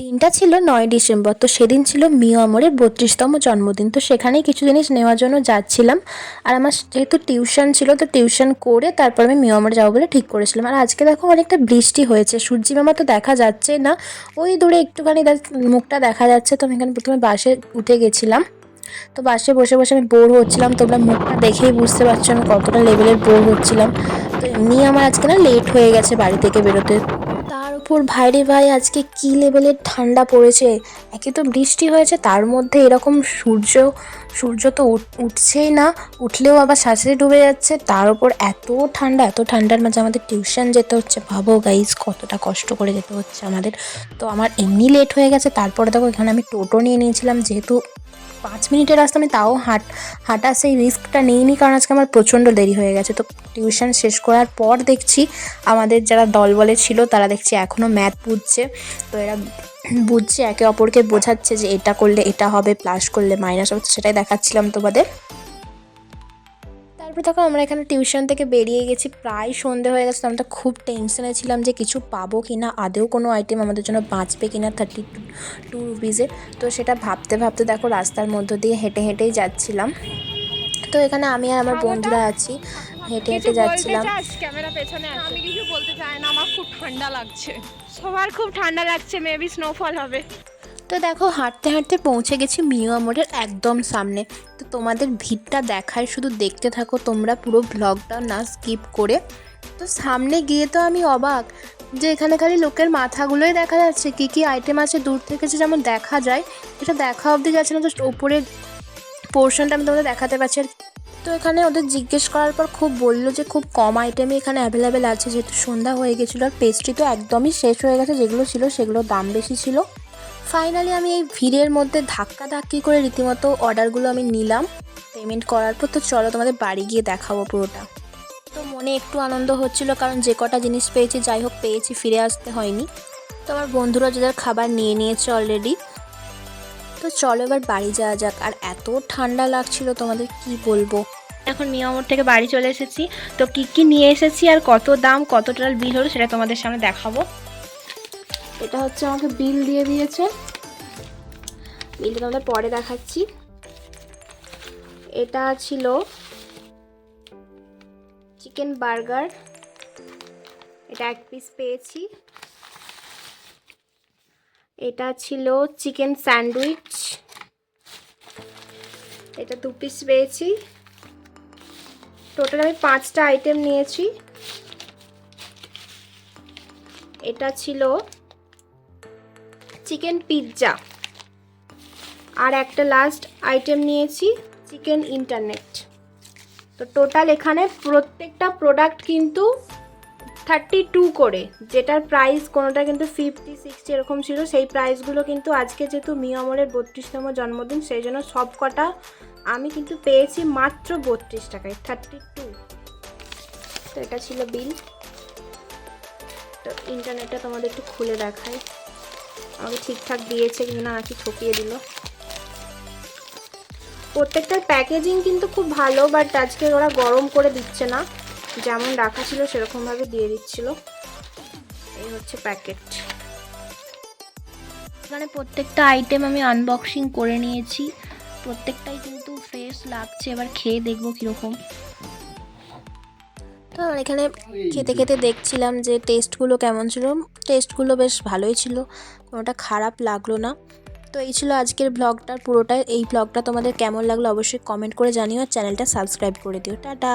দিনটা ছিল নয় ডিসেম্বর, তো সেদিন ছিল মিও আমরের বত্রিশতম জন্মদিন, তো সেখানেই কিছু জিনিস নেওয়ার জন্য যাচ্ছিলাম। আর আমার যেহেতু টিউশন ছিল, তো টিউশন করে তারপর আমি মিও আমরে যাব বলে ঠিক করেছিলাম। আর আজকে দেখো অনেকটা বৃষ্টি হয়েছে, সূর্যি মামা তো দেখা যাচ্ছে না। ওই দূরে একটুখানি তার মুখটা দেখা যাচ্ছে, তো আমি এখানে প্রথমে বাসে উঠে গেছিলাম। তো বাসে বসে বসে আমি বোর হচ্ছিলাম, তোমরা মুখটা দেখেই বুঝতে পারছ আমি কতটা লেভেলের বোর হচ্ছিলাম। তো এমনি আমার আজকে না লেট হয়ে গেছে বাড়ি থেকে বেরোতে। উপর ভাইরে ভাই, আজকে কি লেভেলের ঠান্ডা পড়েছে? একে তো বৃষ্টি হয়েছে, তার মধ্যে এরকম সূর্য সূর্য তো উঠ- উঠছেই না, উঠলেও আবার শ্বাসে ডুবে যাচ্ছে, তার উপর এত ঠান্ডা, এত ঠান্ডার মাঝে আমাদের টিউশন যেতে হচ্ছে। ভাবো গাইজ কতটা কষ্ট করে যেতে হচ্ছে আমাদের। তো আমার এমনি লেট হয়ে গেছে, তারপরে দেখো এখানে আমি টোটো নিয়ে নিয়েছিলাম, যেহেতু পাঁচ মিনিটের রাস্তা, আমি তাও হাঁট, হাঁটা সেই রিস্কটা নিইনি, কারণ আজকে আমার প্রচণ্ড দেরি হয়ে গেছে। তো টিউশন শেষ করার পর দেখছি, আমাদের যারা দল বলে ছিল, তারা দেখছি এখনও ম্যাথ বুঝছে। তো এরা বুঝছে একে অপরকে বোঝাচ্ছে যে এটা করলে এটা হবে প্লাস করলে মাইনাস হবে। সেটাই দেখাচ্ছিলাম তোমাদের। তারপর তখন আমরা এখানে টিউশন থেকে বেরিয়ে গেছি। প্রায় সন্ধে হয়ে গেছে। আমরা খুব টেনশনে ছিলাম যে কিছু পাবো কি না আদেও কোনো আইটেম আমাদের জন্য বাঁচবে কি না থার্টি টু টু রুপিজে তো সেটা ভাবতে ভাবতে দেখো রাস্তার মধ্য দিয়ে হেঁটে হেঁটেই যাচ্ছিলাম। তো এখানে আমি আর আমার বন্ধুরা আছি। হেঁটে হেঁটে যাচ্ছিলাম। ক্যামেরা পেছনে আছে। আমি কিছু বলতে চাই না আমার খুব ঠান্ডা লাগছে। সবার খুব ঠান্ডা লাগছে মেবি স্নোফল হবে। তো দেখো হাঁটতে হাঁটতে পৌঁছে গেছি মিও মোড়ের একদম সামনে। তো তোমাদের ভিড়টা দেখায় শুধু দেখতে থাকো তোমরা পুরো ব্লগটা না স্কিপ করে। তো সামনে গিয়ে তো আমি অবাক যে এখানে খালি লোকের মাথাগুলোই দেখা যাচ্ছে কী কী আইটেম আছে দূর থেকে যে যেমন দেখা যায়। এটা দেখা অবধি যাচ্ছে না জাস্ট ওপরের পোর্শনটা আমি তোমাদের দেখাতে পারছি আর তো এখানে ওদের জিজ্ঞেস করার পর খুব বলল যে খুব কম আইটেমই এখানে অ্যাভেলেবেল আছে। যেহেতু সন্ধ্যা হয়ে গেছিল আর পেস্ট্রি তো একদমই শেষ হয়ে গেছে, যেগুলো ছিল সেগুলোর দাম বেশি ছিল। ফাইনালি আমি এই ভিড়ের মধ্যে ধাক্কা ধাক্কি করে রীতিমতো অর্ডারগুলো আমি নিলাম। পেমেন্ট করার পর তো চলো তোমাদের বাড়ি গিয়ে দেখাবো পুরোটা। তো মনে একটু আনন্দ হচ্ছিল কারণ যে কটা জিনিস পেয়েছি, যাই হোক পেয়েছি, ফিরে আসতে হয়নি। তো আমার বন্ধুরা যাদের খাবার নিয়ে নিয়েছে অলরেডি তো চলো এবার বাড়ি যাওয়া যাক। আর এত ঠান্ডা লাগছিল তোমাদের কি বলব? এখন মিয়ামোর থেকে বাড়ি চলে এসেছি। তো কি কি নিয়ে এসেছি আর কত দাম কত টোটাল বিল হলো সেটা তোমাদের সামনে দেখাবো। এটা হচ্ছে আমাকে বিল দিয়ে দিয়েছে। বিলটা তোমাদের পরে দেখাচ্ছি। এটা ছিল চিকেন বার্গার। এটা এক পিস পেয়েছি। এটা ছিল চিকেন স্যান্ডউইচ। এটা দু পিস পেয়েছি। টোটাল আমি পাঁচটা আইটেম নিয়েছি। এটা ছিল চিকেন পিৎজা। আর একটা লাস্ট আইটেম নিয়েছি, চিকেন ইন্টারনেট। তো টোটাল এখানে প্রত্যেকটা প্রোডাক্ট কিন্তু থার্টি টু করে, যেটার প্রাইস কোনোটা কিন্তু ফিফটি সিক্সটি এরকম ছিল, সেই প্রাইসগুলো কিন্তু আজকে যেহেতু মিয়ামরের বত্রিশতম জন্মদিন, সেই জন্য সব কটা আমি কিন্তু পেয়েছি মাত্র বত্রিশ টাকায় থার্টি টু তো এটা ছিল বিল তো ইন্টারনেটটা তোমাদের একটু খুলে দেখায় আমাকে ঠিকঠাক দিয়েছে কি না, নাকি ঠকিয়ে দিল। প্রত্যেকটার প্যাকেজিং কিন্তু খুব ভালো বাট আজকে ওরা গরম করে দিচ্ছে না। যেমন রাখা ছিল সেরকমভাবে দিয়ে দিচ্ছিল। এই হচ্ছে প্যাকেট। এখানে প্রত্যেকটা আইটেম আমি আনবক্সিং করে নিয়েছি। প্রত্যেকটাই কিন্তু ফ্রেশ লাগছে। এবার খেয়ে দেখব কীরকম। তো আমার এখানে খেতে খেতে দেখছিলাম যে টেস্টগুলো কেমন ছিল। টেস্টগুলো বেশ ভালোই ছিল। কোনোটা খারাপ লাগল না। তো এই ছিল আজকের ব্লগটা পুরোটা। এই ব্লগটা তোমাদের কেমন লাগল অবশ্যই কমেন্ট করে জানিও। আর চ্যানেলটা সাবস্ক্রাইব করে দিও। টাটা!